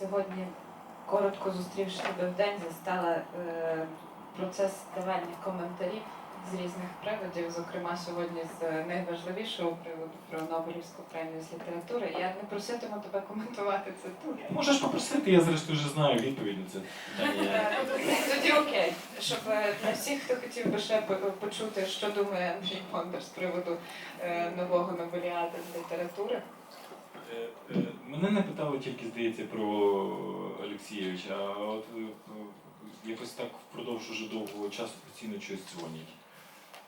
Сьогодні, коротко зустрівши тебе в день, застала е, процес давання коментарів з різних приводів, зокрема сьогодні з найважливішого приводу про Нобелівську премію з літератури. Я не проситиму тебе коментувати це тут. Можеш попросити, я зрештою вже знаю відповідь на це. Е, Тоді окей, щоб е, для всіх, хто хотів би ще почути, що думає Андрій Бондар з приводу е, нового Нобеліада з літератури. Мене не питали тільки, здається, про Олексійовича, а от е, якось так впродовж уже довгого часу постійно щось дзвонять.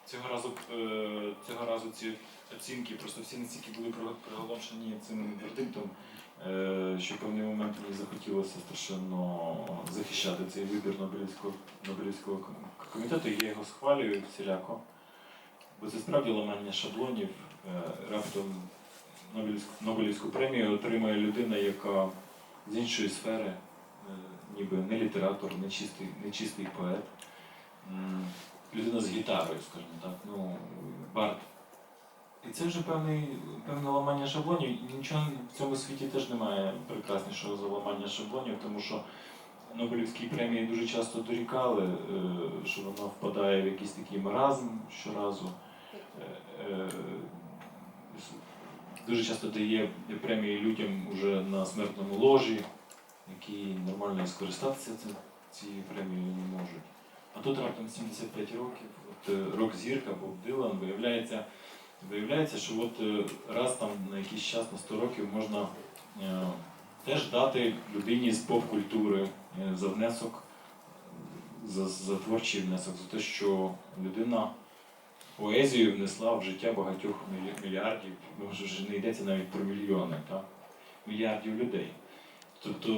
Цього разу, е, цього разу ці оцінки просто всі настільки були приголомшені цим вердиктом, е, що в певний момент мені захотілося страшенно захищати цей вибір Нобелівського, Нобелівського комітету, і я його схвалюю всіляко. Бо це справді ламання шаблонів. Раптом Нобелівську, премію отримає людина, яка з іншої сфери, е, ніби не літератор, не чистий, не чистий поет. Людина з гітарою, скажімо так, ну, Барт. І це вже певний, певне ламання шаблонів. І нічого в цьому світі теж немає прекраснішого за ламання шаблонів, тому що Нобелівській премії дуже часто дорікали, е, що вона впадає в якийсь такий маразм щоразу. Дуже часто дає премії людям уже на смертному ложі, які нормально скористатися цією премією не можуть. А тут раптом 75 років, от е, рок-зірка Боб Дилан, виявляється, виявляється, що от е, раз там на якийсь час, на 100 років можна е, теж дати людині з поп-культури е, за внесок, за, за творчий внесок, за те, що людина поезію внесла в життя багатьох мільярдів, може вже не йдеться навіть про мільйони, так? мільярдів людей. Тобто